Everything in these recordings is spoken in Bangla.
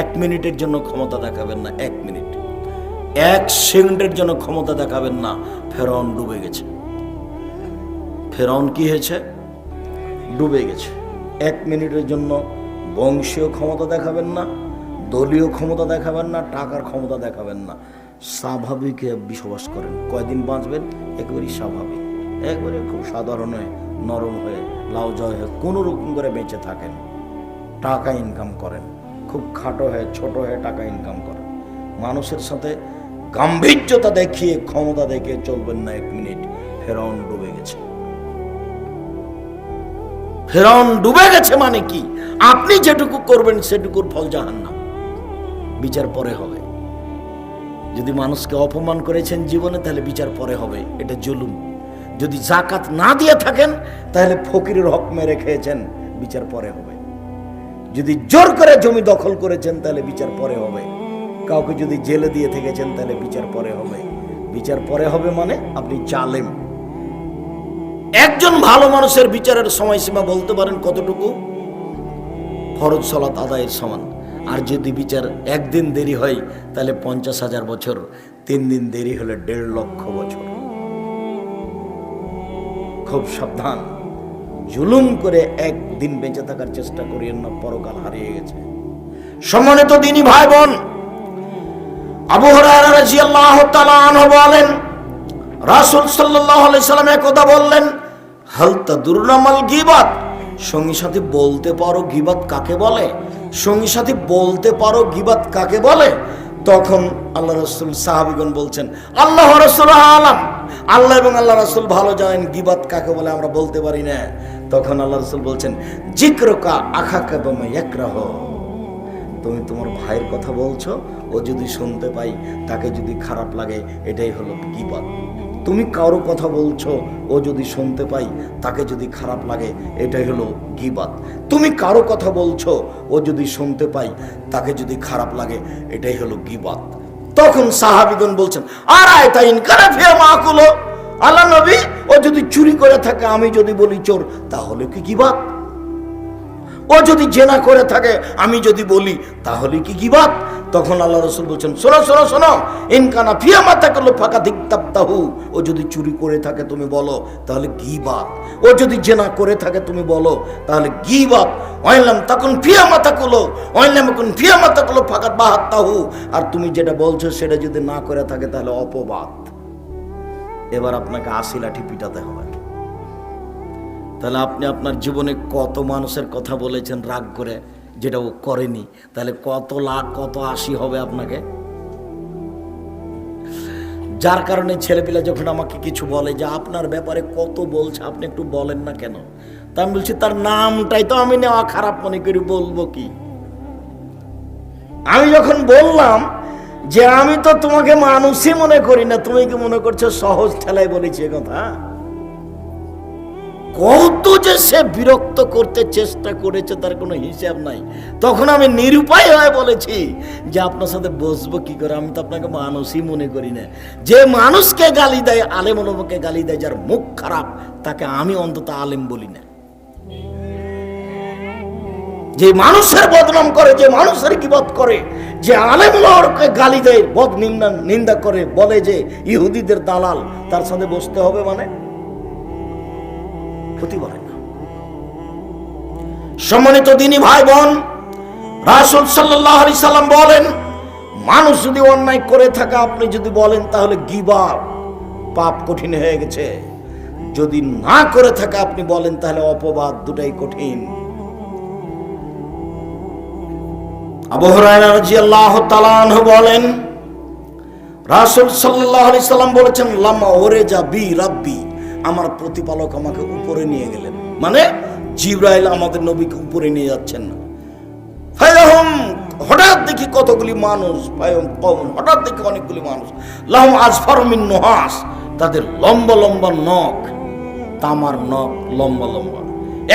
এক মিনিটের জন্য ক্ষমতা দেখাবেন না, এক মিনিট। এক সেকেন্ডের জন্য ক্ষমতা দেখাবেন না ফেরাউন ডুবে গেছে। ফেরাউন কি হয়েছে? ডুবে গেছে। এক মিনিটের জন্য বংশীয় ক্ষমতা দেখাবেন না, দলীয় ক্ষমতা দেখাবেন না, টাকার ক্ষমতা দেখাবেন না। স্বাভাবিক বসবাস করেন। কয়দিন বাঁচবেন? একেবারেই স্বাভাবিক। একবারে খুব সাধারণ হয়ে, নরম হয়ে লাউ জয় হয়ে, কোনো রকম করে বেঁচে থাকেন। টাকা ইনকাম করেন। খুব খাটো হয়ে, ছোট হয়ে টাকা ইনকাম করেন মানুষের সাথে গাম্ভীর্যতা দেখিয়ে, ক্ষমতা দেখিয়ে চলবেন না এক মিনিট। ফেরাউন ডুবে গেছে। ফেরাউন ডুবে গেছে মানে কি? আপনি যেটুকু করবেন সেটুকুর ফল জাহান্নাম। বিচার পরে হবে। যদি মানুষকে অপমান করেছেন জীবনে, তাহলে বিচার পরে হবে। এটা জুলুম। যদি জাকাত না দিয়ে থাকেন, তাহলে ফকিরের হক মেরে খেয়েছেন। বিচার পরে হবে। যদি জোর করে জমি দখল করেছেন, তাহলে বিচার পরে হবে। কাউকে যদি জেলে দিয়ে থেকেছেন, তাহলে বিচার পরে হবে। বিচার পরে হবে মানে আপনি জালেম। একজন ভালো মানুষের বিচারের সময়সীমা বলতে পারেন কতটুকু? ফরজ সলাত আদায়ের সমান। আর যদি বিচার একদিন দেরি হয়, তাহলে পঞ্চাশ হাজার বছর। তিন দিন দেরি হলে দেড় লক্ষ বছর। খুব সাবধান। জুলুম করে একদিন বেঁচে থাকার চেষ্টা করিয়েন না, পরকাল হারিয়ে গেছে। সম্মানিত দিনী ভাই বোন আবু বলেন সাল্লাম একদা বললেন, হাল তাদুরনামাল গীবাত? সঙ্গী সাথী, বলতে পারো গিবাত কাকে বলে? সঙ্গী সাথী, বলতে পারো গিবাত কাকে বলে? তখন আল্লাহ রসুল, সাহাবিগণ বলছেন, আল্লাহ রসুল আলাম। আল্লাহ এবং আল্লাহ রসুল ভালো জানেন গিবাত কাকে বলে, আমরা বলতে পারি না। তখন আল্লাহ রসুল বলছেন জিক্রকা আখাকে বমে একরাহ তুমি তোমার ভাইয়ের কথা বলছো, ও যদি শুনতে পাই, তাকে যদি খারাপ লাগে, এটাই হলো গিবাত। তুমি কারও কথা বলছো, ও যদি শুনতে পাই, তাকে যদি খারাপ লাগে, এটাই হলো গিবাত। তুমি কারও কথা বলছো, ও যদি শুনতে পাই, তাকে যদি খারাপ লাগে, এটাই হলো গিবাত। তখন সাহাবিগণ বলছেন আর আয় তাই ইনকারে ফিয়া মাকুলো? আল্লাহ নবী, ও যদি চুরি করে থাকে, আমি যদি বলি চোর, তাহলে কি গিবাত ও যদি জেনা করে থাকে, আমি যদি বলি, তাহলে কি গিবাত তখন আল্লাহ রসুল বলছেন, শোনো শোনো শোনো, ইনকানা ফিয়া মাথা করল ফাঁকা দিকতাপ্তাহু ও যদি চুরি করে থাকে, তুমি বলো, তাহলে গিবাত ও যদি জেনা করে থাকে, তুমি বলো, তাহলে গিবাত অয়লাম তখন ফিয়া মাথা করল অয়লাম এখন ফিয়া মাথা করল ফাঁকা বাহাত তাহু আর তুমি যেটা বলছো, সেটা যদি না করে থাকে, তাহলে অপবাদ। এবার আপনাকে আশি লাঠি পিটাতে হবে। তাহলে আপনি আপনার জীবনে কত মানুষের কথা বলেছেন রাগ করে, যেটা ও করেনি, তাহলে কত লাখ, কত আশি হবে আপনাকে? যার কারণে ছেলেপিলা যখন আমাকে কিছু বলে যে আপনার ব্যাপারে কত বলছে, আপনি একটু বলেন না কেন? তা আমি বলছি, তার নামটাই তো আমি নেওয়া খারাপ মনে করি, বলব কি? আমি যখন বললাম যে আমি তো তোমাকে মানুষই মনে করি না, তুমি কি মনে করছ সহজ ঠেলায় বলেছি কথা? কত যে সে বিরক্ত করতে চেষ্টা করেছে, তার কোনো হিসাব নাই। তখন আমি নিরুপায় হয়ে বলেছি যে আপনার সাথে বসবো কি করে? আমি তো আপনাকে মানুষই মনে করি না। যে মানুষকে গালি দেয়, আলেম গালি দেয়, যার মুখ খারাপ, তাকে আমি অন্তত আলেম বলি না। যে মানুষের বদনাম করে, যে মানুষের কিবত করে, যে আলেম ওলমকে গালি দেয় বদ নিন্দা নিন্দা করে, বলে যে ইহুদিদের দালাল, তার সাথে বসতে হবে মানে? ক্ষতি করে না। সম্মানিত দিনী ভাই বোন রাসুল সাল্লাহ আলি সাল্লাম বলেন, মানুষ যদি অন্যায় করে থাকে, আপনি যদি বলেন, তাহলে গিবা পাপ কঠিন হয়ে গেছে। যদি না করে থাকে, আপনি বলেন, তাহলে অপবাদ দুটাই কঠিন। বলেন, রাসূল সাল্লাম বলেছেন, লামা ওরে যা বি রাব্বি আমার প্রতিপালক আমাকে উপরে নিয়ে গেলেন। মানে জিব্রাইল আমাদের নবীকে উপরে নিয়ে যাচ্ছেন হঠাৎ দেখি কতগুলি মানুষ হঠাৎ দেখি অনেকগুলি মানুষ। লাহুম আজফার মিন নুহাস, তাদের লম্বা লম্বা নখ, তামার নখ লম্বা লম্বা।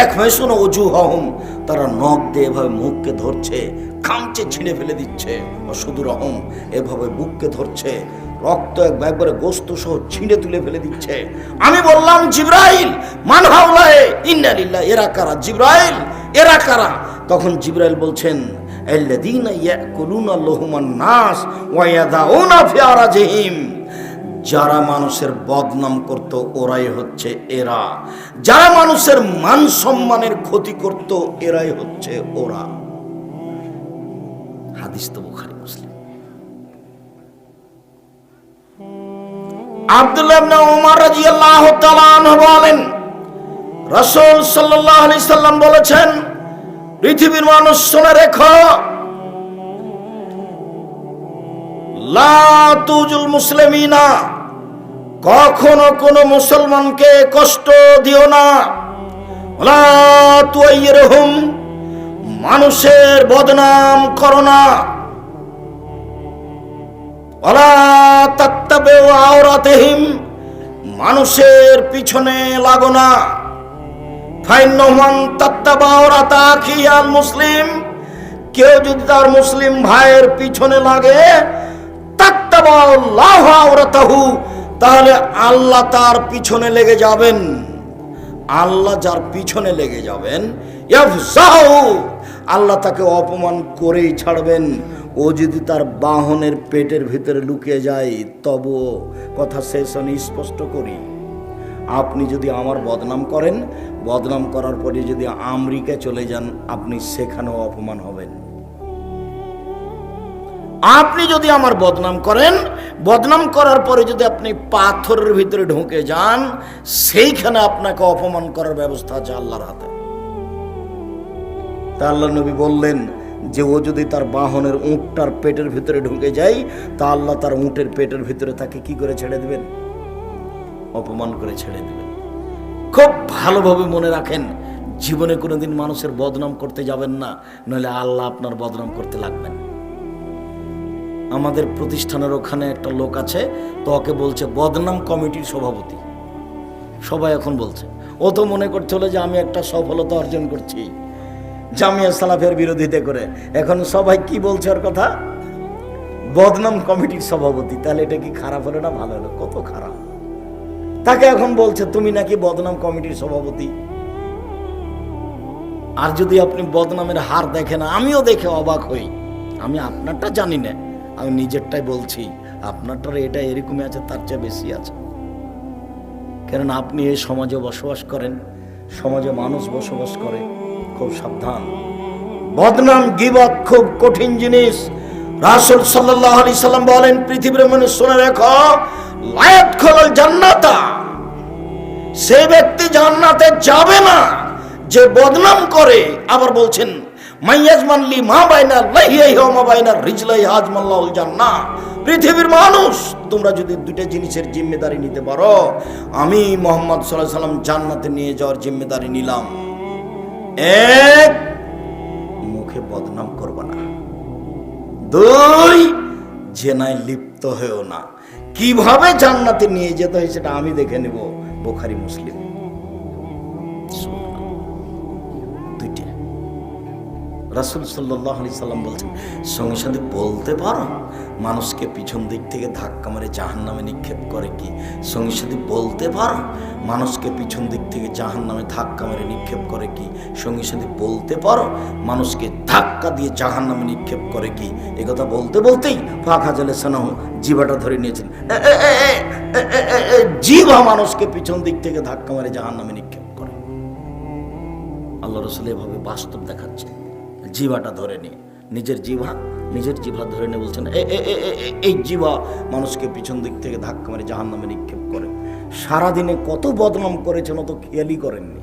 এক হয়ে শোনো অজু হম তারা নখ দিয়ে এভাবে মুখকে ধরছে খামচে ছিঁড়ে ফেলে দিচ্ছে। শুধু রহম এভাবে বুককে ধরছে, রক্ত এক- একবারে গোস্ত সহ ছিঁড়ে তুলে ফেলে দিচ্ছে। আমি বললাম, জিব্রাইল, মান হাওলায় ইন্নালিল্লাহ এরা কারা? জিব্রাইল, এরা কারা? তখন জিব্রাইল বলছেন নাস যারা মানুষের বদনাম করত, ওরাই হচ্ছে এরা। যারা মানুষের মান সম্মানের ক্ষতি করত, এরাই হচ্ছে ওরা। হাদিস তো বুখারী, মুসলিম। আব্দুল্লাহ ইবনে ওমর রাদিয়াল্লাহু তাআলা আনহু বলেন, রাসূল সাল্লাল্লাহু আলাইহি সাল্লাম বলেছেন, পৃথিবীর মানুষ শুনে রেখো, লা তুজুল মুসলিমিনা, কখনো কোনো মুসলমানকে কষ্ট দিও না, লা তুয়াইরহুম মানুষের বদনাম করো না। মানুষের পিছনে লাগো না। মুসলিম, কেউ যদি তার মুসলিম ভাইয়ের পিছনে লাগে তাহলে আল্লাহ তার পিছনে লেগে যাবেন। আল্লাহ যার পিছনে লেগে যাবেন, ইয়াফজাহু। আল্লাহ তাকে অপমান করেই ছাড়বেন। ও যদি তার বাহনের পেটের ভিতরে লুকিয়ে যায় তবুও কথা শেষ আমি স্পষ্ট করি। আপনি যদি আমার বদনাম করেন, বদনাম করার পরে যদি আমেরিকা চলে যান, আপনি সেখানেও অপমান হবেন। আপনি যদি আমার বদনাম করেন, বদনাম করার পরে যদি আপনি পাথরের ভিতরে ঢুকে যান, সেইখানে আপনাকে অপমান করার ব্যবস্থা আছে আল্লাহর হাতে। তা আল্লাহ নবী বললেন যে ও যদি তার বাহনের উঁটটার পেটের ভিতরে ঢুকে যায়, তা আল্লাহ তার উঁটের পেটের ভিতরে তাকে কি করে ছেড়ে দেবেন? অপমান করে ছেড়ে দেবেন। খুব ভালোভাবে মনে রাখেন, জীবনে কোনোদিন মানুষের বদনাম করতে যাবেন না, নইলে আল্লাহ আপনার বদনাম করতে লাগবেন। আমাদের প্রতিষ্ঠানের ওখানে একটা লোক আছে, তো ওকে বলছে, বদনাম কমিটির সভাপতি। সবাই এখন বলছে, ও তো মনে করতে হলো যে আমি একটা সফলতা অর্জন করছি। জামিয়া সালাফের বিরোধিতা করে। এখন সবাই কি বলছে ওর কথা? বদনাম কমিটির সভাপতি। তাহলে এটা কি খারাপ হলো না ভালো হলো? কত খারাপ। তাকে এখন বলছে, তুমি নাকি বদনাম কমিটির সভাপতি? আর যদি আপনি বদনামের হার দেখেন, আমিও দেখে অবাক হই। আমি আপনারটা জানি না। আমি নিজেরটাই বলছি। আপনারটার এটা এরকমই আছে, তার চেয়ে বেশি আছে। কারণ আপনি এই সমাজে বসবাস করেন, সমাজে মানুষ বসবাস করে। খুব সাবধান। বদনাম, গিবত খুব কঠিন জিনিস। রাসূল সাল্লাল্লাহু আলাইহি সাল্লাম বলেন, পৃথিবীর মানুষ শুনে রেখো, লায়াত খোলাল জান্নাতা। সে ব্যক্তি জান্নাতে যাবে না, যে বদনাম করে। আবার বলছেন মাইয়াজমান লি মা বাইনা লাহিয়াই হো মা বাইনা রিজলাই হাজমাল্লাহুল জান্নাহ। পৃথিবীর মানুষ, তোমরা যদি দুইটা জিনিসের জিম্মেদারি নিতে পারো, আমি মোহাম্মদ আলাইহি সাল্লাম জান্নাতে নিয়ে যাওয়ার জিম্মেদারি নিলাম। এক, মুখে বদনাম করব না। দুই, জেনায় লিপ্ত হয়েও না। কীভাবে জান্নাতে নিয়ে যেতে হয় সেটা আমি দেখে নেব বোখারি মুসলিম। রাসুল সাল্লাহ আলি সাল্লাম বলছেন, সঙ্গে সঙ্গে বলতে পারো, মানুষকে পিছন দিক থেকে ধাক্কা মেরে জাহান নামে নিক্ষেপ করে কি? সঙ্গে সঙ্গে বলতে পারো, মানুষকে পিছন দিক থেকে জাহান নামে ধাক্কা মেরে নিক্ষেপ করে কি? সঙ্গে সঙ্গে বলতে পারো, মানুষকে ধাক্কা দিয়ে জাহান নামে নিক্ষেপ করে কি? একথা বলতে বলতেই ফাঁকা জলে সানাহ জিভাটা ধরে নিয়েছেন। জীবা মানুষকে পিছন দিক থেকে ধাক্কা মেরে জাহান নামে নিক্ষেপ করে। আল্লাহ রসুল এভাবে বাস্তব দেখাচ্ছে। জিভাটা ধরে নিয়ে নিজের জিভা নিজের জিভা ধরে নিয়ে বলছেন, "এ- এ- এ- এ- এ- এই জিভা। মানুষকে পিছন দিক থেকে ধাক্কা মেরে জাহান নামে নিক্ষেপ করে। সারাদিনে কত বদনাম করেছেন, অত খেয়ালই করেননি।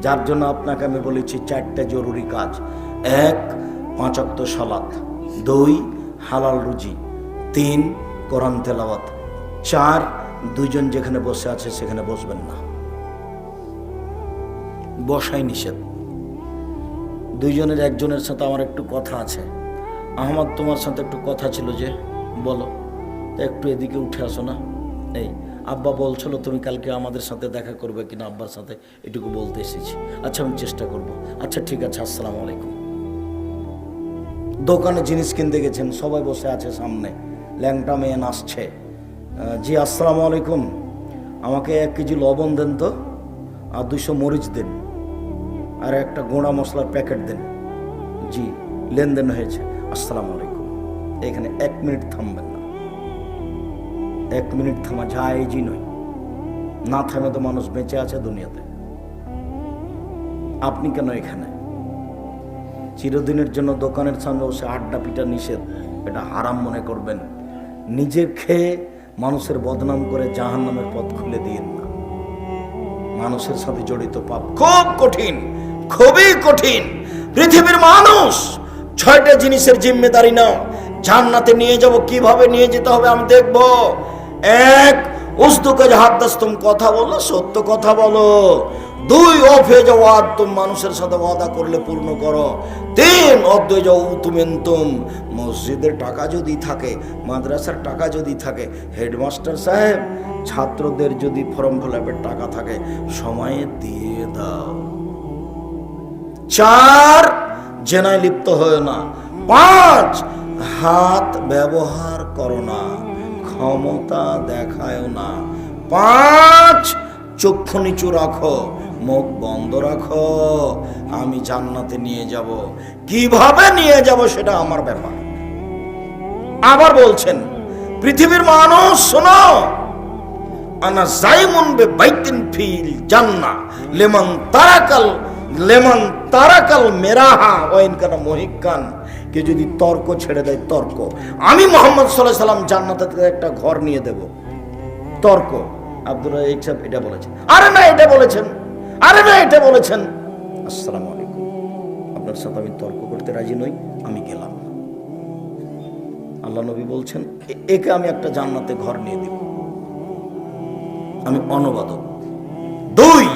যার জন্য আপনাকে আমি বলেছি, চারটা জরুরি কাজ। এক পাঁচাত্ত সালাত। দুই, হালাল রুজি। তিন, কোরআন তেলাওয়াত। চার, দুইজন যেখানে বসে আছে, সেখানে বসবেন না। বসাই নিষেধ। দুইজনের একজনের সাথে আমার একটু কথা আছে। আহমদ তোমার সাথে একটু কথা ছিল যে, বলো। একটু এদিকে উঠে আসো না। এই, আব্বা বলছিল তুমি কালকে আমাদের সাথে দেখা করবে কিনা, আব্বার সাথে এটুকু বলতে এসেছি। আচ্ছা আমি চেষ্টা করব। আচ্ছা ঠিক আছে, আসসালামু আলাইকুম। দোকানে জিনিস কিনতে গেছেন, সবাই বসে আছে সামনে। ল্যাংটা মেয়ে নাচছে। জি, আসসালামু আলাইকুম। আমাকে এক কেজি লবণ দেন তো, আর দুশো মরিচ দেন। আর একটা গোঁড়া মশলার প্যাকেট দেন। জি, লেনদেন হয়েছে। আসসালামু আলাইকুম। এখানে এক মিনিট থামবেন না। এক মিনিট থামা জায়জই নয়। না থামে তো মানুষ বেঁচে আছে দুনিয়াতে। আপনি কেন এখানে? চিরদিনের জন্য দোকানের সামনে বসে আড্ডা পিটা নিষেধ। এটা হারাম মনে করবেন। নিজের খেয়ে মানুষের বদনাম করে জাহান নামের পথ খুলে দিয়েন না। মানুষের সাথে জড়িত পাপ খুব কঠিন। খুবই কঠিন। পৃথিবীর মানুষ ছয়টা জিনিসের জিম্মেদারি নাও জান্নাতে নিয়ে যাব, কীভাবে নিয়ে যেতে হবে আমি দেখব। এক উস্তুকে হাদ্দাস্তম কথা বলো, সত্য কথা বলো। দুই অফে যাওয়া তুম মানুষের সাথে ওয়াদা করলে পূর্ণ করো। তিন অদ্বৈ যাও তুমেন্তুম মসজিদের টাকা যদি থাকে, মাদ্রাসার টাকা যদি থাকে, হেডমাস্টার সাহেব, ছাত্রদের যদি ফর্ম ফিল টাকা থাকে, সময়ে দিয়ে দাও। চার জেনায় লিপ্ত হয় না। পাঁচ, হাত ব্যবহার করো না। ক্ষমতা দেখায় না। পাঁচ, চক্ষু নিচু রাখো, মুখ বন্ধ রাখো। আমি জান্নাতে নিয়ে যাব। কীভাবে নিয়ে যাব সেটা আমার ব্যাপার। আবার বলছেন, পৃথিবীর মানুষ, শোনো, আনা জাইমুন বে বাইতিন ফিল জান্না লেমন তারাকাল লেমন তারাকাল মেরাহা ওয়াইন কানা মহিকান কে যদি তর্ক ছেড়ে দেয়, তর্ক। আমি মোহাম্মদ সাল্লাহ সাল্লাম জান্নাতে একটা ঘর নিয়ে দেব। তর্ক। আব্দুর রাজাক সাহেব এটা বলেছেন। আরে না, এটা বলেছেন। আরে না, এটা বলেছেন। আসসালামু আলাইকুম। আপনার সাথে আমি তর্ক করতে রাজি নই, আমি গেলাম। আল্লাহ নবী বলছেন একে আমি একটা জান্নাতে ঘর নিয়ে দিব। আমি অনুবাদক। দুই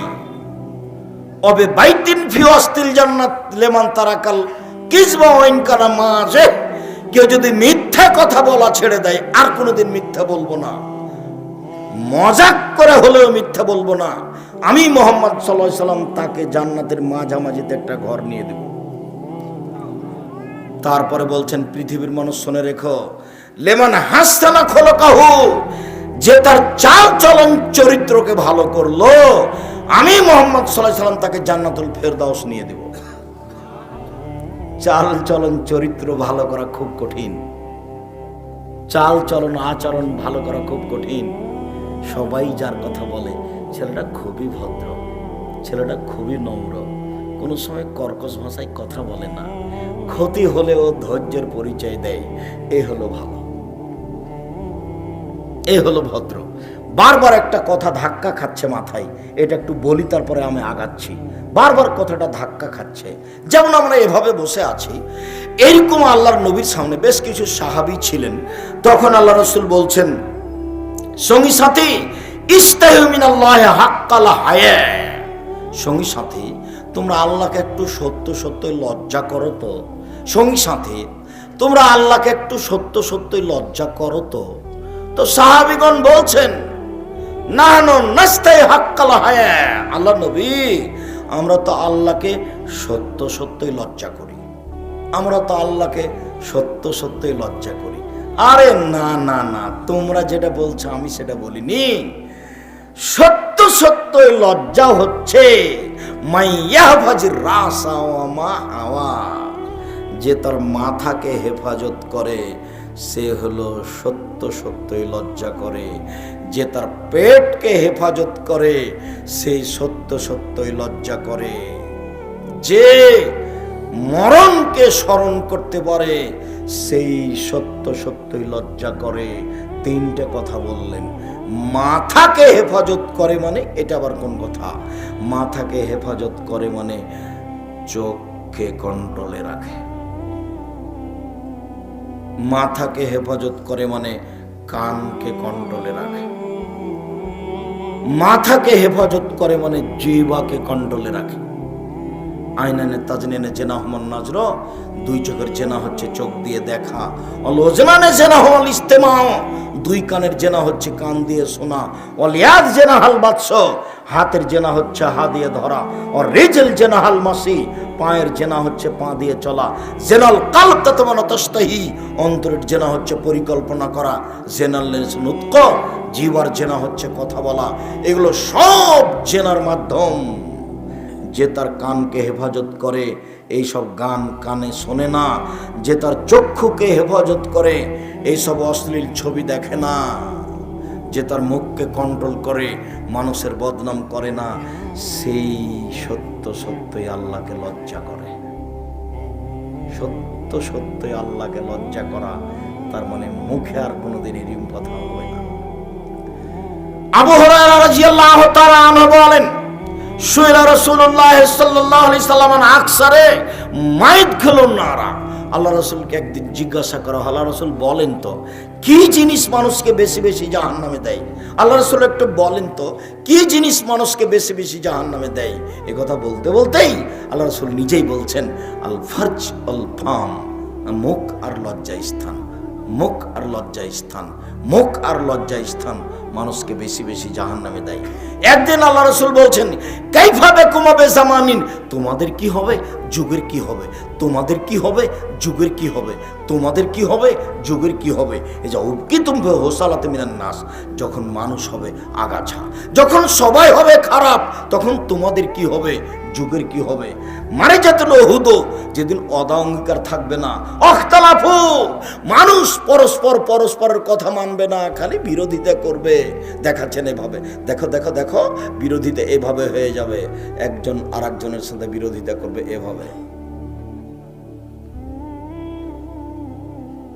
অবে বাইতিন ফি অস্তিল জান্নাত, লেমান তারাকাল কিসবা ওয়াইন কানা মাঝে কেউ যদি মিথ্যা কথা বলা ছেড়ে দেয়, আর কোনোদিন মিথ্যা বলব না। মজাক করে হলেও মিথ্যা বলব না। আমি মোহাম্মদ সাল্লাহ সাল্লাম তাকে জান্নাতের মাঝামাঝিতে একটা ঘর নিয়ে দেব। তারপরে বলছেন, পৃথিবীর মানুষ শুনে রেখো, লেমান হাসতানা খোলো কাহু যে তার চাল চলন চরিত্রকে ভালো করল আমি মোহাম্মদ সাল্লাহ সাল্লাম তাকে জান্নাতুল ফেরদাউস নিয়ে দেব। চাল চলন চরিত্র ভালো করা খুব কঠিন। চাল চলন আচরণ ভালো করা খুব কঠিন। সবাই যার কথা বলে, ছেলেটা খুবই ভদ্র, ছেলেটা খুবই নম্র। কোনো সময় কর্কশ ভাষায় কথা বলে না। ক্ষতি হলেও ধৈর্যের পরিচয় দেয়। এ হলো ভালো। এ হলো ভদ্র। বারবার একটা কথা ধাক্কা খাচ্ছে মাথায়, এটা একটু বলি, তারপরে আমি আগাচ্ছি। বারবার কথাটা ধাক্কা খাচ্ছে। যেমন আমরা এভাবে বসে আছি, এরকম আল্লাহর নবীর সামনে বেশ কিছু সাহাবি ছিলেন। তখন আল্লাহ রসুল বলছেন, সঙ্গী সাথী ইস্তাহমিন আল্লাহ হাক্কাল হায়া। সঙ্গী সাথী, তোমরা আল্লাহকে একটু সত্য সত্যই লজ্জা করো তো। সঙ্গী সাথী, তোমরা আল্লাহকে একটু সত্য সত্যই লজ্জা করো তো। তো সাহাবিগণ বলছেন না নাস্তাই হাক্কাল হায়া। আল্লাহ নবী, আমরা তো আল্লাহকে সত্য সত্যই লজ্জা করি। আমরা তো আল্লাহকে সত্য সত্যই লজ্জা করি। আরে না না না, তোমরা যেটা বলছো আমি সেটা বলিনি। সত্য সত্যই লজ্জা হচ্ছে। মাইয়াহফাজির রাসা মা হাওয়া। যে তার মাথাকে হেফাজত করে, সে হলো সত্য সত্যই লজ্জা করে। যে তার পেটকে হেফাজত করে, সেই সত্য সত্যই লজ্জা করে। যে মরণকে স্মরণ করতে পারে, সেই সত্য সত্যই লজ্জা করে। তিনটে কথা বললেন। মাথাকে হেফাজত করে মানে এটা আবার কোন কথা? মাথাকে হেফাজত করে মানে চোখকে কন্ট্রোলে রাখে। মাথাকে হেফাজত করে মানে কানকে কন্ট্রোলে রাখে। মাথাকে হেফাজত করে মানে জিবাকে কন্ট্রোলে রাখে। আইনানে তাজনিনে জেনা হমন নাজর, দুই চোখের জেনা হচ্ছে চোখ দিয়ে দেখা। অলোজনানে জেনা হল ইস্তেমা দুই কানের জেনা হচ্ছে কান দিয়ে শোনা। অলিয়াদ জেনা হাল বাদশ হাতের জেনা হচ্ছে হা দিয়ে ধরা। ও রেজেল জেনা হাল মাসি, পায়ের জেনা হচ্ছে পা দিয়ে চলা। জেনাল কাল ততমান তস্তহি অন্তরের জেনা হচ্ছে পরিকল্পনা করা। জেনাল নুৎক জীবার জেনা হচ্ছে কথা বলা। এগুলো সব জেনার মাধ্যম। যে তার কানকে হেফাজত করে, এইসব গান কানে শোনে না। যে তার চক্ষুকে হেফাজত করে, এইসব অশ্লীল ছবি দেখে না। যে তার মুখকে কন্ট্রোল করে, মানুষের বদনাম করে না। সেই সত্য সত্যই আল্লাহকে লজ্জা করে। সত্য সত্যই আল্লাহকে লজ্জা করা, তার মানে মুখে আর কোনোদিন এরকম কথা হবে না। আবু হুরায়রা রাদিয়াল্লাহু বলেন সুইলা রাসূলুল্লাহ সাল্লাল্লাহু আলাইহি সাল্লাম আন আকসারে মাইদ খেলুন নারা আল্লাহ রাসূলকে একদিন জিজ্ঞাসা করা হলো রাসূল বলেন তো, কি জিনিস মানুষকে বেশি বেশি জাহান্নামে দেয়? আল্লাহ রাসূল একটু বলেন তো, কি জিনিস মানুষকে বেশি বেশি জাহান্নামে দেয়? এ কথা বলতে বলতেই আল্লাহ রাসূল নিজেই বলছেন, আল ফারজ আল ফাম, মুখ আর লজ্জা স্থান, মুখ আর লজ্জা স্থান, মুখ আর লজ্জা স্থান মানুষকে বেশি বেশি জাহান নামে দেয়। একদিন আল্লাহ রসুল বলছেন কাইভাবে কমাবে জামানিন? তোমাদের কি হবে? যুগের কি হবে? তোমাদের কি হবে? যুগের কি হবে? তোমাদের কি হবে? যুগের কি হবে? এই যে উবকি তুমি হোসালাতে মিনান নাস। যখন মানুষ হবে আগাছা, যখন সবাই হবে খারাপ, তখন তোমাদের কি হবে? যুগের কি হবে? মারে যাতন হুদো যেদিন অদা অঙ্গীকার থাকবে না। অখতালাফু! মানুষ পরস্পর পরস্পরের কথা মানবে না, খালি বিরোধিতা করবে। দেখাচ্ছেন এভাবে। দেখো দেখো দেখো, বিরোধিতা এভাবে হয়ে যাবে। একজন আর একজনের সাথে বিরোধিতা করবে এভাবে।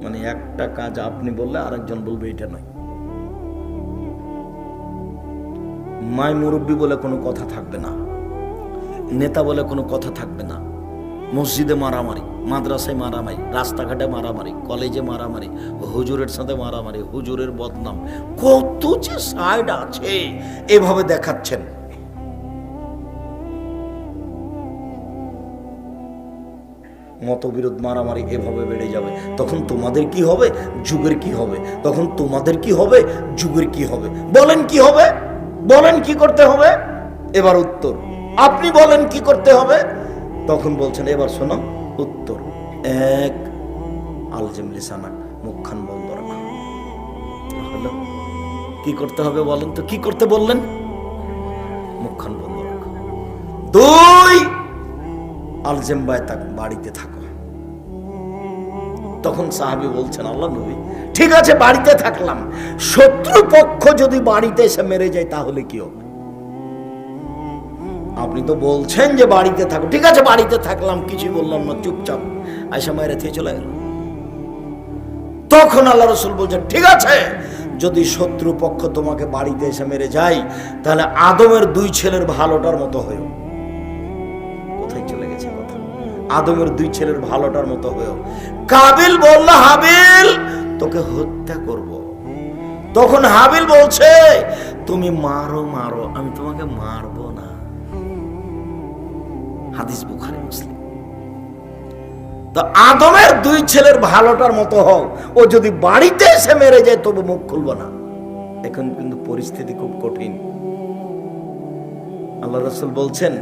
মানে একটা কাজ আপনি বললে আরেকজন বলবে, এটা নয়। মাই মুরব্বী বলে কোনো কথা থাকবে না। নেতা বলে কোনো কথা থাকবে না। মসজিদে মারামারি, মাদ্রাসায় মারামারি, রাস্তাঘাটে মারামারি, কলেজে মারামারি, হুজুরের সাথে মারামারি, হুজুরের বদনাম। কত যে সাইড আছে, এভাবে দেখাচ্ছেন। মতবিরোধ মারামারি এভাবে বেড়ে যাবে। তখন তোমাদের কি হবে? যুগের কি হবে? তখন তোমাদের কি হবে? যুগের কি হবে? বলেন কি হবে? বলেন কি করতে হবে? এবার উত্তর। আপনি বলেন কি করতে হবে? তখন বলছেন, এবার শোনো, উত্তর এক, আলজিম লিসানাক মুখখান বন্ধ রাখো। কি করতে হবে বলেন তো? কি করতে বললেন? মুখখান বন্ধ রাখো। দুই, আলজেম বায় তাক বাড়িতে থাকো। তখন সাহাবি বলছেন, আল্লাহ নবী, ঠিক আছে, বাড়িতে থাকলাম। শত্রু পক্ষ যদি বাড়িতে এসে মেরে যায়, তাহলে কি হবে? আপনি তো বলছেন যে বাড়িতে থাকো। ঠিক আছে, বাড়িতে থাকলাম, কিছুই বললাম না, চুপচাপ। আয়সা মায়ের থেকে চলে গেল। তখন আল্লাহ রসুল বলছেন, ঠিক আছে, যদি শত্রু পক্ষ তোমাকে বাড়িতে এসে মেরে যায়, তাহলে আদমের দুই ছেলের ভালোটার মতো হয়েও। কোথায় চলে গেছে কথা? আদমের দুই ছেলের ভালোটার মতো হয়েও। কাবিল বলল, হাবিল, তোকে হত্যা করব। তখন হাবিল বলছে, তুমি মারো মারো, আমি তোমাকে মারবো না। হাদিস বুখারি, মুসলিম। তো আদমের দুই ছেলের ভালোটার মতো হও, ও যদি বাড়িতে এসে মেরে যায়, তবু মুখ খুলবো না। এখন কিন্তু পরিস্থিতি খুব কঠিন। আল্লাহ রসুল বলছেন,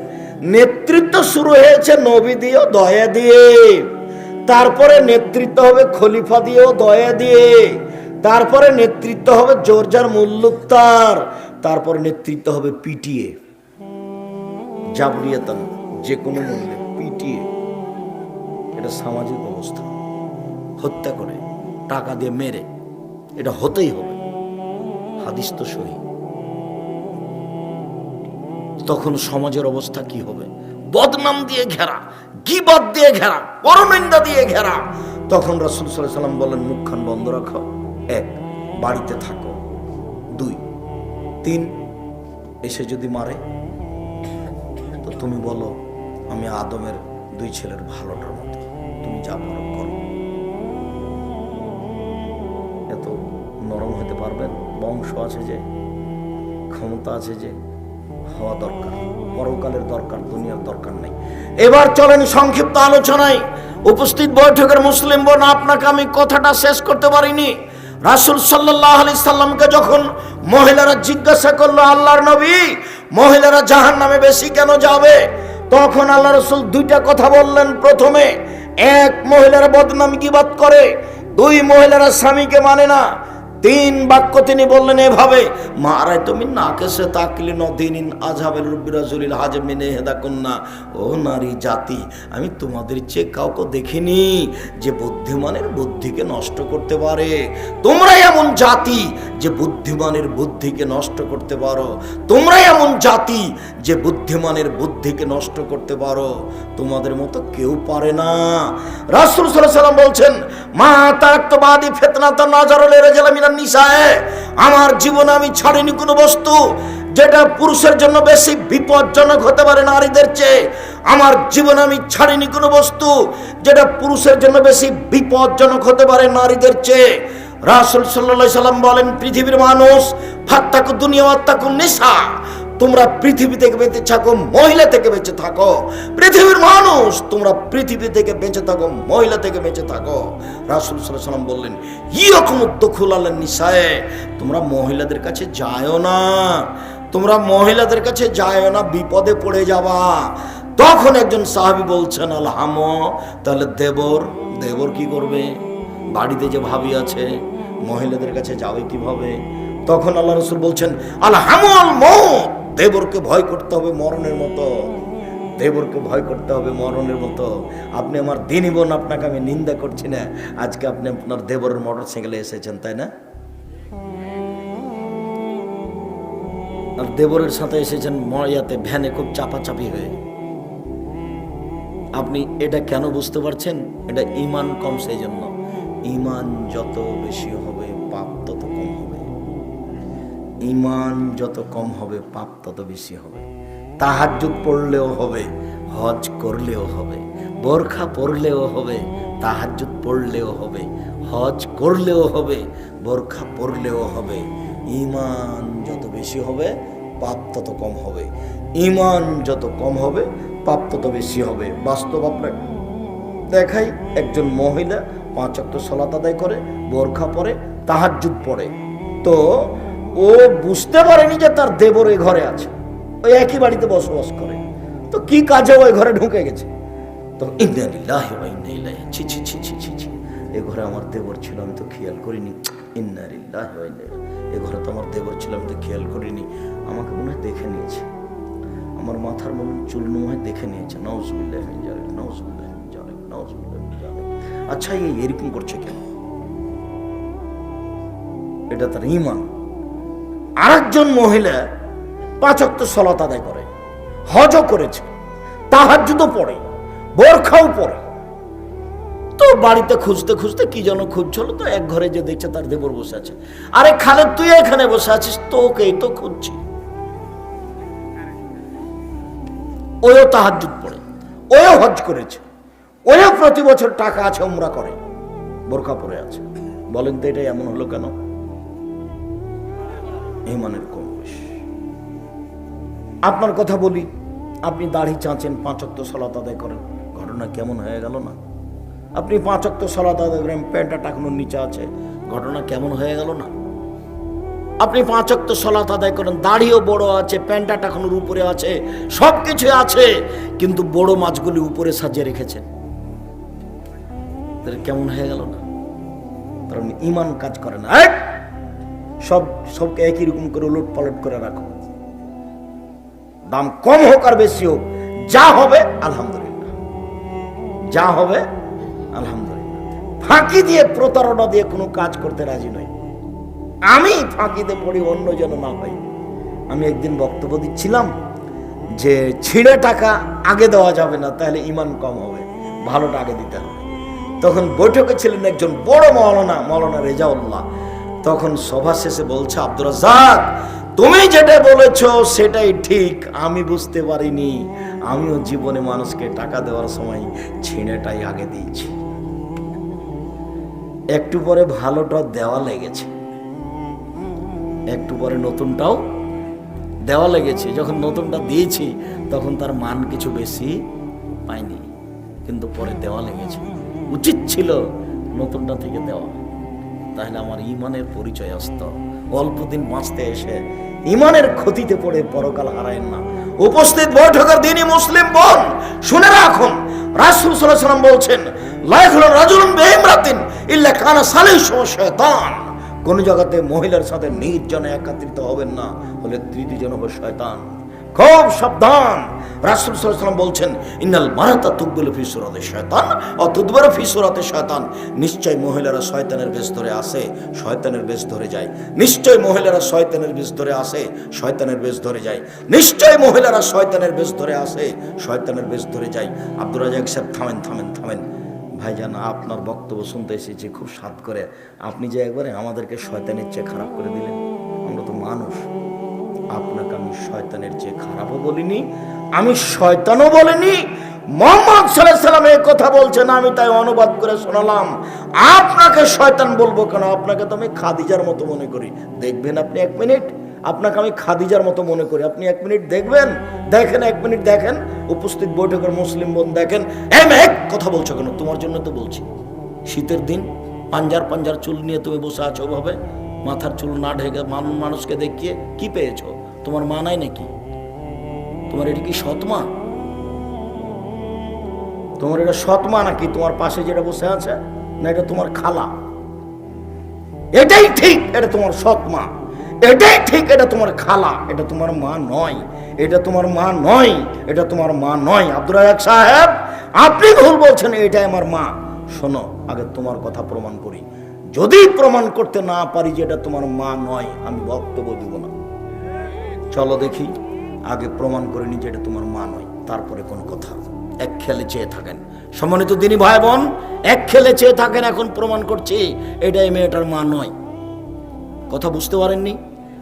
নেতৃত্ব শুরু হয়েছে নবী দিয়েও দয়া দিয়ে। তারপরে নেতৃত্ব হবে খলিফা দিয়েও দয়া দিয়ে। তারপরে নেতৃত্ব হবে জোরজার মুল্লুকতার তারপর নেতৃত্ব হবে পিটিয়ে। জাবরিয়াতান। যে কোনো মূল্যে পিটিয়ে এটা সামাজিক অবস্থা। হত্যা করে, টাকা দিয়ে মেরে, এটা হতেই হবে। হাদিস তো সহি। তখন সমাজের অবস্থা কি হবে? বদনাম দিয়ে ঘেরা গিবত দিয়ে ঘেরা, পরনিন্দা দিয়ে ঘেরা। তখন রাসুল সাল্লাহ সাল্লাম বলেন মুখখান বন্ধ রাখো। এক, বাড়িতে থাকো। দুই, তিন, এসে যদি মারে, তো তুমি বলো আমি আদমের দুই ছেলের ভালোটার মতো। তুমি যা পারো করো। এত নরম হতে পারবেন বংশ আছে যে, ক্ষমতা আছে যে, হওয়া দরকার। পরকালের দরকার, দুনিয়ার দরকার নেই। এবার চলেন সংক্ষিপ্ত আলোচনায়। উপস্থিত বৈঠকের মুসলিম বোন, আপনাকে আমি কথাটা শেষ করতে পারিনি। রাসুল সাল্লাহ আলি সাল্লামকে যখন মহিলারা জিজ্ঞাসা করল, আল্লাহর নবী মহিলারা জাহান নামে বেশি কেন যাবে? তখন আল্লাহ রসুল দুইটা কথা বললেন। প্রথমে, এক মহিলারা বদনাম গিবাদ করে? দুই মহিলারা স্বামীকে মানে না? তিন বাক্য তিনি বললেন এভাবে মারাই তুমি না কেসে তাকলি নদিন আজহাবের রুবিরাজুলিল হাজমিনে হেদা কন্যা ও নারী জাতি, আমি তোমাদের চেয়ে কাউকে দেখিনি যে বুদ্ধিমানের বুদ্ধিকে নষ্ট করতে পারে। তোমরাই এমন জাতি যে বুদ্ধিমানের বুদ্ধিকে নষ্ট করতে পারো, তোমরাই এমন জাতি যে বুদ্ধিমানের বুদ্ধিকে নষ্ট করতে পারো। তোমাদের মতো কেউ পারে না। রাসুল সাল্লাম বলছেন, মা তারাক্তবাদী ফেতনা তো নজরলে রেজালামিনা নিশায় আমার জীবনে আমি ছাড়িনি কোনো বস্তু যেটা পুরুষের জন্য বেশি বিপজ্জনক হতে পারে নারীদের চেয়ে। আমার জীবনে আমি ছাড়িনি কোনো বস্তু যেটা পুরুষের জন্য বেশি বিপজ্জনক হতে পারে নারীদের চেয়ে। রাসুল সাল্লাহ সাল্লাম বলেন, পৃথিবীর মানুষ, ফাত্তাকু দুনিয়া আত্মাকু নিশা তোমরা পৃথিবী থেকে বেঁচে থাকো, মহিলা থেকে বেঁচে থাকো। পৃথিবীর মানুষ, তোমরা পৃথিবী থেকে বেঁচে থাকো, মহিলা থেকে বেঁচে থাকো। রাসুল সাল্লাম বললেন ইরকম উদ্দখুল আল্লাহ নিশায় তোমরা মহিলাদের কাছে যায়ও না। তোমরা মহিলাদের কাছে যায়ও না, বিপদে পড়ে যাবা। তখন একজন সাহাবি বলছেন, আলহাম, তাহলে দেবর দেবর কি করবে? বাড়িতে যে ভাবি আছে, মহিলাদের কাছে যাবে কীভাবে? তখন আল্লাহ রসুল বলছেন মত দেবরকে ভয় করতে হবে মরণের মতো। দেবরকে ভয় করতে হবে মরণের মতো। আপনি আমার দিনই বোন, আপনাকে আমি নিন্দা করছি না। আজকে আপনি আপনার দেবরের মোটর সাইকেলে এসেছেন, তাই না? আর দেবরের সাথে এসেছেন ময়াতে ভ্যানে খুব চাপাচাপি হয়ে। আপনি এটা কেন বুঝতে পারছেন? এটা ইমান কম, সেই জন্য। ইমান যত বেশি হবে, পাপ তত কম হবে। ইমান যত কম হবে, পাপ তত বেশি হবে। তাহাজ্জুদ পড়লেও হবে, হজ করলেও হবে, বোরখা পরলেও হবে, তাহাজ্জুদ পড়লেও হবে, হজ করলেও হবে, বোরখা পরলেও হবে। ইমান যত বেশি হবে, পাপ তত কম হবে। ইমান যত কম হবে, পাপ তত বেশি হবে। বাস্তব আপনার দেখাই একজন মহিলা পাঁচ অক্ট সলাত আদায় করে, বোরখা পরে, তাহাজ্জুদ পড়ে তো ও বুঝতে পারেনি যে তার দেবর এই ঘরে আছে। ওই একই বাড়িতে বসবাস করে। তো কি কাজে ওই ঘরে ঢুকে গেছে? তো ইলাইহি, ছি ছি ছি ছি ছি ছি। এ ঘরে আমার দেবর ছিল, আমি তো খেয়াল করিনি। ইন্নারিল্লাহি এ ঘরে তো আমার দেবর ছিল, আমি তো খেয়াল করিনি। আমাকে মনে হয় দেখে নিয়েছে। আমার মাথার মনে চুল মনে দেখে নিয়েছে। নওজুবিল্লাহ মিন আচ্ছা এই এরকম করছে কেন? এটা তার ইমান আরেকজন মহিলা পাঁচক্ত সলাত আদায় করে, হজও করেছে, তাহাজ্জুদও পড়ে, বোরখাও পড়ে। তো বাড়িতে খুঁজতে খুঁজতে কি যেন খুঁজছিল, তো এক ঘরে যে দেখছে তার দেবর বসে আছে। আরে খালে তুই এখানে বসে আছিস? তোকেই তো খুঁজছি। ওও তাহাজ্জুদ পড়ে ওও হজ করেছে। ওও প্রতি বছর টাকা আছে, উমরা করে। বোরখা পরে আছে। বলেন তো এটা এমন হলো কেন? ইমানের কম বেশ। আপনার কথা বলি, আপনি দাড়ি চাঁচেন পাঁচক্ত সলাত আদায় করেন। ঘটনা কেমন হয়ে গেল না? আপনি পাঁচক্ত সলাত আদায় করেন, প্যান্টটা টাকানোর নিচে আছে। ঘটনা কেমন হয়ে গেল না? আপনি পাঁচক্ত সলাত আদায় করেন, দাড়িও বড় আছে, প্যান্টটা টাকানোর উপরে আছে সব কিছু আছে, কিন্তু বড় মাছগুলি উপরে সাজিয়ে রেখেছেন। তাহলে কেমন হয়ে গেল না? কারণ ইমান কাজ করে না। সব, সবকে একই রকম করে উলট পালট করে রাখো। দাম কম হোক আর বেশি হোক, যা হবে আলহামদুলিল্লাহ। যা হবে আলহামদুলিল্লাহ। ফাঁকি দিয়ে প্রতারণা দিয়ে কোনো কাজ করতে রাজি নই। আমি ফাঁকিতে পড়ি, অন্য যেন না হয় আমি একদিন বক্তব্য দিচ্ছিলাম যে, ছিঁড়ে টাকা আগে দেওয়া যাবে না, তাহলে ইমান কম হবে। ভালোটা আগে দিতে হবে। তখন বৈঠকে ছিলেন একজন বড় মৌলানা মৌলানা রেজাউল্লাহ। তখন সভা শেষে বলছে, আব্দুর রাজাক তুমি যেটা বলেছ সেটাই ঠিক, আমি বুঝতে পারিনি। আমিও জীবনে মানুষকে টাকা দেওয়ার সময় ছিঁড়েটাই আগে দিয়েছি। একটু পরে ভালোটা দেওয়া লেগেছে। একটু পরে নতুনটাও দেওয়া লেগেছে। যখন নতুনটা দিয়েছি, তখন তার মান কিছু বেশি পাইনি। কিন্তু পরে দেওয়া লেগেছে। উচিত ছিল নতুনটা থেকে দেওয়া তাহলে আমার ইমানের পরিচয় আসতো। অল্প দিন বাঁচতে এসে ইমানের ক্ষতিতে পড়ে পরকাল হারায়েন না। উপস্থিত বৈঠকের দিনই মুসলিম বোন, শুনে রাখুন, রাসূল সাল্লাম বলছেন, লাইখুল রাজুলুন বিইমরাতিন ইল্লা কানা সালিসু শাইতান কোন জায়গাতে মহিলার সাথে নির্জনে একত্রিত হবেন না, হলে তৃতীয় জন হবে শয়তান। খুব সাবধান। রাসুল সাল্লাম বলছেন, ইন্নাল মারাতা তুকবুল ফিসুরাতে শয়তান ও তুদবার ফিসুরাতে শয়তান। নিশ্চয় মহিলারা শয়তানের বেশ ধরে আসে শয়তানের বেশ ধরে যায়। নিশ্চয় মহিলারা শয়তানের বেশ ধরে আসে শয়তানের বেশ ধরে যায়। নিশ্চয় মহিলারা শয়তানের বেশ ধরে আসে শয়তানের বেশ ধরে যায়। আব্দুর রাজাক সাহেব, থামেন থামেন থামেন। ভাই ভাইজান, আপনার বক্তব্য শুনতে এসেছি খুব স্বাদ করে। আপনি যে একবারে আমাদেরকে শয়তানের চেয়ে খারাপ করে দিলেন, আমরা তো মানুষ। আপনাকে আমি শয়তানের চেয়ে খারাপও বলিনি, আমি শয়তানও বলিনি। মোহাম্মদ সাল্লাহ এই কথা বলছেন, আমি তাই অনুবাদ করে শোনালাম। আপনাকে শয়তান বলব কেন? আপনাকে তো আমি খাদিজার মতো মনে করি। দেখবেন আপনি এক মিনিট, আপনাকে আমি খাদিজার মতো মনে করি। আপনি এক মিনিট দেখবেন, দেখেন, এক মিনিট দেখেন, উপস্থিত বৈঠকের মুসলিম বোন দেখেন এম এক কথা বলছো কেন? তোমার জন্য তো বলছি। শীতের দিন, পাঞ্জার পাঞ্জার চুল নিয়ে তুমি বসে আছো ভাবে মাথার চুল না ঢেকে মান- মানুষকে দেখিয়ে কি পেয়েছ? তোমার মা নাই নাকি? তোমার এটা কি সৎমা তোমার এটা সৎমা নাকি? তোমার পাশে যেটা বসে আছে, না এটা তোমার খালা? এটাই ঠিক, এটা তোমার সৎমা এটাই ঠিক, এটা তোমার খালা। এটা তোমার মা নয়। এটা তোমার মা নয়। এটা তোমার মা নয়। আব্দুল রাজাক সাহেব, আপনি ভুল বলছেন, এটাই আমার মা। শোনো, আগে তোমার কথা প্রমাণ করি। যদি প্রমাণ করতে না পারি যে এটা তোমার মা নয়, আমি বক্তব্য দিব না। চলো দেখি, আগে প্রমাণ করে নি যে এটা তোমার মা নয়, তারপরে কোন কথা। এক খেলে চেয়ে থাকেন। সম্মানিত দিনী ভাই বোন এক খেলে চেয়ে থাকেন এখন প্রমাণ করছি এটা এই মেয়েটার মা নয়। কথা বুঝতে পারেননি?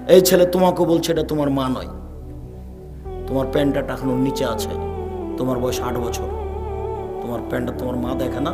এই ছেলে তোমাকে বলছে এটা তোমার মা নয়। তোমার প্যান্টটা এখনও নিচে আছে। তোমার বয়স আট বছর। তোমার প্যান্টটা তোমার মা দেখে না?